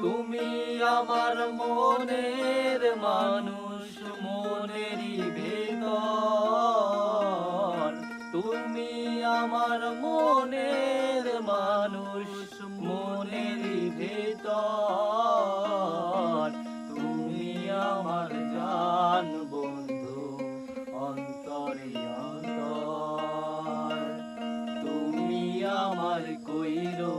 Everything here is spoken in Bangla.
তুমি আমার মনের মানুষ, মনেরই ভেদ তুমি আমার মনের মানুষ, মনেরই ভেদ তুমি আমার জান বন্ধু, অন্তরে অন্তর। তুমি আমার কইরো